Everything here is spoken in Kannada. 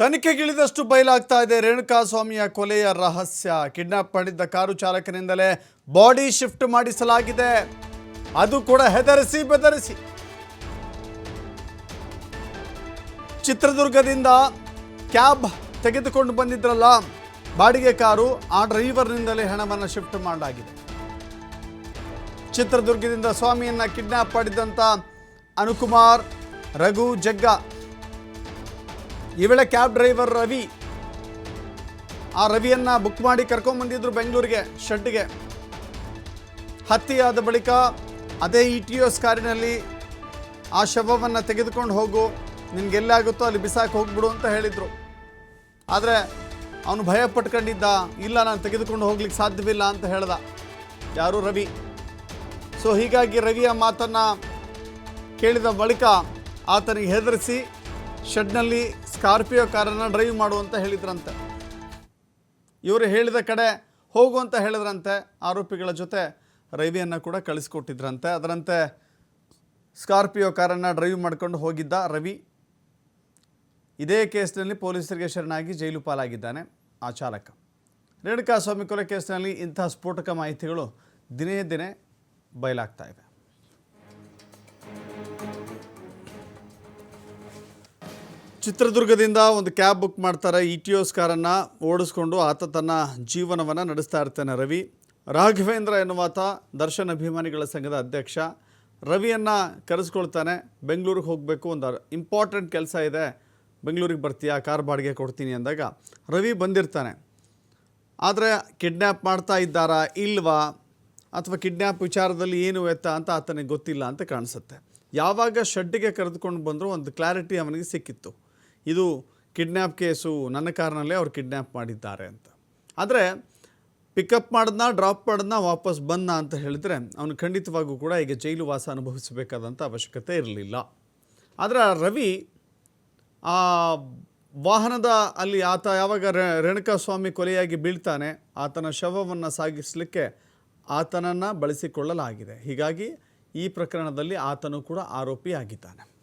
ತನಿಖೆಗಿಳಿದಷ್ಟು ಬಯಲಾಗ್ತಾ ಇದೆ ರೇಣುಕಾಸ್ವಾಮಿಯ ಕೊಲೆಯ ರಹಸ್ಯ. ಕಿಡ್ನಾಪ್ ಮಾಡಿದ್ದ ಕಾರು ಚಾಲಕನಿಂದಲೇ ಬಾಡಿ ಶಿಫ್ಟ್ ಮಾಡಿಸಲಾಗಿದೆ. ಅದು ಕೂಡ ಹೆದರಿಸಿ ಬೆದರಿಸಿ. ಚಿತ್ರದುರ್ಗದಿಂದ ಕ್ಯಾಬ್ ತೆಗೆದುಕೊಂಡು ಬಂದಿದ್ರಲ್ಲ, ಬಾಡಿಗೆ ಕಾರು ಆ ಡ್ರೈವರ್ನಿಂದಲೇ ಹಣವನ್ನು ಶಿಫ್ಟ್ ಮಾಡಲಾಗಿದೆ. ಚಿತ್ರದುರ್ಗದಿಂದ ಸ್ವಾಮಿಯನ್ನ ಕಿಡ್ನಾಪ್ ಮಾಡಿದಂಥ ಅನುಕುಮಾರ್ ರಘು ಜಗ್ಗ. ಈ ವೇಳೆ ಕ್ಯಾಬ್ ಡ್ರೈವರ್ ರವಿ. ಆ ರವಿಯನ್ನ ಬುಕ್ ಮಾಡಿ ಕರ್ಕೊಂಡ್ಬಂದಿದ್ರು ಬೆಂಗಳೂರಿಗೆ, ಶೆಡ್ಗೆ. ಹತ್ಯೆಯಾದ ಬಳಿಕ ಅದೇ ಇ ಟಿ ಎಸ್ ಕಾರಿನಲ್ಲಿ ಆ ಶವವನ್ನು ತೆಗೆದುಕೊಂಡು ಹೋಗು ನಿನ್ಗೆಲ್ಲಾಗುತ್ತೋ ಅಲ್ಲಿ ಬಿಸಾಕಿ ಹೋಗ್ಬಿಡು ಅಂತ ಹೇಳಿದರು. ಆದರೆ ಅವನು ಭಯ ಪಟ್ಕೊಂಡಿದ್ದ, ಇಲ್ಲ ನಾನು ತೆಗೆದುಕೊಂಡು ಹೋಗ್ಲಿಕ್ಕೆ ಸಾಧ್ಯವಿಲ್ಲ ಅಂತ ಹೇಳ್ದ. ಯಾರು ರವಿ? ಸೊ ಹೀಗಾಗಿ ರವಿಯ ಮಾತನ್ನು ಕೇಳಿದ ಬಳಿಕ ಆತನಿಗೆ ಹೆದರಿಸಿ ಶೆಡ್ನಲ್ಲಿ ಸ್ಕಾರ್ಪಿಯೋ ಕಾರನ್ನು ಡ್ರೈವ್ ಮಾಡುವಂತ ಹೇಳಿದ್ರಂತೆ. ಇವರು ಹೇಳಿದ ಕಡೆ ಹೋಗು ಅಂತ ಹೇಳಿದ್ರಂತೆ. ಆರೋಪಿಗಳ ಜೊತೆ ರವಿಯನ್ನು ಕೂಡ ಕಳಿಸ್ಕೊಟ್ಟಿದ್ರಂತೆ. ಅದರಂತೆ ಸ್ಕಾರ್ಪಿಯೋ ಕಾರನ್ನು ಡ್ರೈವ್ ಮಾಡ್ಕೊಂಡು ಹೋಗಿದ್ದ ರವಿ ಇದೇ ಕೇಸ್ನಲ್ಲಿ ಪೊಲೀಸರಿಗೆ ಶರಣಾಗಿ ಜೈಲು ಪಾಲಾಗಿದ್ದಾನೆ. ಆ ಚಾಲಕ. ರೇಣುಕಾಸ್ವಾಮಿ ಕೊಲೆ ಕೇಸ್ನಲ್ಲಿ ಇಂತಹ ಸ್ಫೋಟಕ ಮಾಹಿತಿಗಳು ದಿನೇ ದಿನೇ ಬಯಲಾಗ್ತಾ ಇವೆ ಚಿತ್ರದುರ್ಗದಿಂದ ಒಂದು ಕ್ಯಾಬ್ ಬುಕ್ ಮಾಡ್ತಾರೆ. ಇ ಟಿ ಓಸ್ ಕಾರನ್ನು ಓಡಿಸ್ಕೊಂಡು ಆತ ತನ್ನ ಜೀವನವನ್ನು ನಡೆಸ್ತಾ ಇರ್ತಾನೆ ರವಿ. ರಾಘವೇಂದ್ರ ಎನ್ನುವಾತ ದರ್ಶನ್ ಅಭಿಮಾನಿಗಳ ಸಂಘದ ಅಧ್ಯಕ್ಷ. ರವಿಯನ್ನು ಕರೆಸ್ಕೊಳ್ತಾನೆ. ಬೆಂಗಳೂರಿಗೆ ಹೋಗಬೇಕು ಒಂದು ಇಂಪಾರ್ಟೆಂಟ್ ಕೆಲಸ ಇದೆ. ಬೆಂಗಳೂರಿಗೆ ಬರ್ತೀಯಾ? ಕಾರ್ ಬಾಡಿಗೆ ಕೊಡ್ತೀನಿ ಅಂದಾಗ ರವಿ ಬಂದಿರ್ತಾನೆ. ಆದರೆ ಕಿಡ್ನ್ಯಾಪ್ ಮಾಡ್ತಾ ಇದ್ದಾರಾ? ಇಲ್ವಾ? ಅಥವಾ ಕಿಡ್ನ್ಯಾಪ್ ವಿಚಾರದಲ್ಲಿ ಏನು ಎತ್ತ ಅಂತ ಆತನಿಗೆ ಗೊತ್ತಿಲ್ಲ ಅಂತ ಕಾಣಿಸುತ್ತೆ. ಯಾವಾಗ ಶೆಡ್ಡಿಗೆ ಕರೆದುಕೊಂಡು ಬಂದರೂ ಒಂದು ಕ್ಲಾರಿಟಿ ಅವನಿಗೆ ಸಿಕ್ಕಿತ್ತು. ಇದು ಕಿಡ್ನ್ಯಾಪ್ ಕೇಸು ನನ್ನ ಕಾರ್ನಲ್ಲೇ ಅವ್ರು ಕಿಡ್ನ್ಯಾಪ್ ಮಾಡಿದ್ದಾರೆ ಅಂತ. ಆದರೆ ಪಿಕಪ್ ಮಾಡಿದ್ನ, ಡ್ರಾಪ್ ಮಾಡಿದ್ನ, ವಾಪಸ್ ಬಂದ ಅಂತ ಹೇಳಿದರೆ ಅವನು ಖಂಡಿತವಾಗೂ ಕೂಡ ಈಗ ಜೈಲು ವಾಸ ಅನುಭವಿಸಬೇಕಾದಂಥ ಅವಶ್ಯಕತೆ ಇರಲಿಲ್ಲ. ಆದರೆ ರವಿ ಆ ವಾಹನದ ಅಲ್ಲಿ ಆತ ಯಾವಾಗ ರೇಣುಕಾ ಸ್ವಾಮಿ ಕೊಲೆಯಾಗಿ ಬೀಳ್ತಾನೆ, ಆತನ ಶವವನ್ನು ಸಾಗಿಸಲಿಕ್ಕೆ ಆತನನ್ನು ಬಳಸಿಕೊಳ್ಳಲಾಗಿದೆ. ಹೀಗಾಗಿ ಈ ಪ್ರಕರಣದಲ್ಲಿ ಆತನು ಕೂಡ ಆರೋಪಿಯಾಗಿದ್ದಾನೆ.